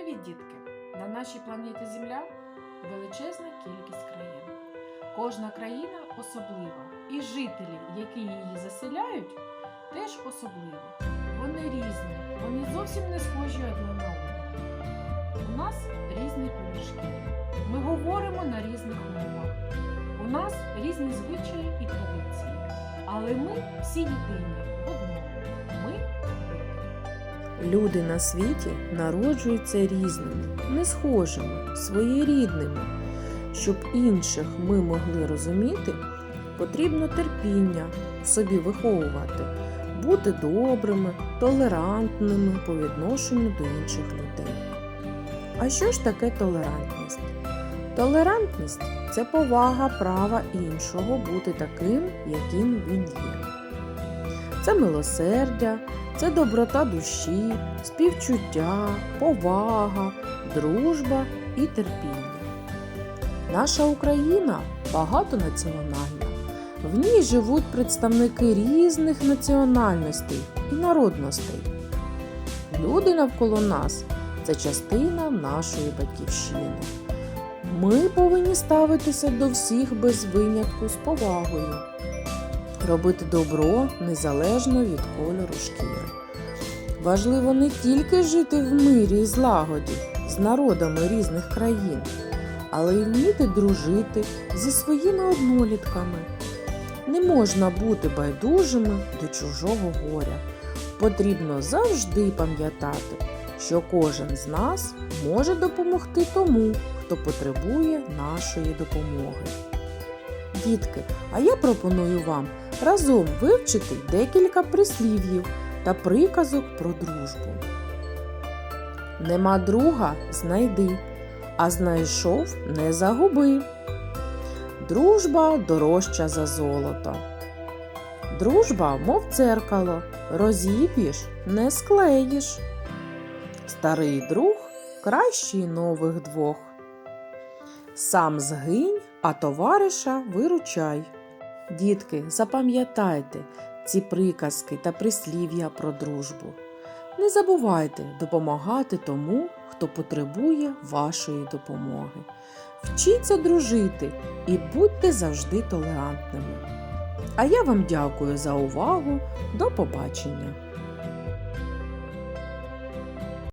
Привіт, дітки! На нашій планеті Земля величезна кількість країн. Кожна країна особлива, і жителі, які її заселяють, теж особливі. Вони різні, вони зовсім не схожі одне на одного. У нас різні кулішки. Ми говоримо на різних мовах. У нас різні звичаї і традиції. Але ми всі єдині. Ми люди. На світі народжуються різними, не схожими, своєрідними. Щоб інших ми могли розуміти, потрібно терпіння в собі виховувати, бути добрими, толерантними по відношенню до інших людей. А що ж таке толерантність? Толерантність це повага права іншого бути таким, яким він є. Це милосердя, це доброта душі, співчуття, повага, дружба і терпіння. Наша Україна багатонаціональна. В ній живуть представники різних національностей і народностей. Люди навколо нас це частина нашої батьківщини. Ми повинні ставитися до всіх без винятку з повагою робити добро незалежно від кольору шкіри. Важливо не тільки жити в мирі і злагоді з народами різних країн, але й вміти дружити зі своїми однолітками. Не можна бути байдужими до чужого горя. Потрібно завжди пам'ятати, що кожен з нас може допомогти тому, хто потребує нашої допомоги. Дітки, а я пропоную вам разом вивчити декілька прислів'їв та приказок про дружбу. Нема друга знайди, а знайшов не загуби. Дружба дорожча за золото. Дружба, мов дзеркало, розіб'єш, не склеїш. Старий друг кращий нових двох. Сам згинь, а товариша виручай. Дітки, запам'ятайте ці приказки та прислів'я про дружбу. Не забувайте допомагати тому, хто потребує вашої допомоги. Вчіться дружити і будьте завжди толерантними. А я вам дякую за увагу. До побачення!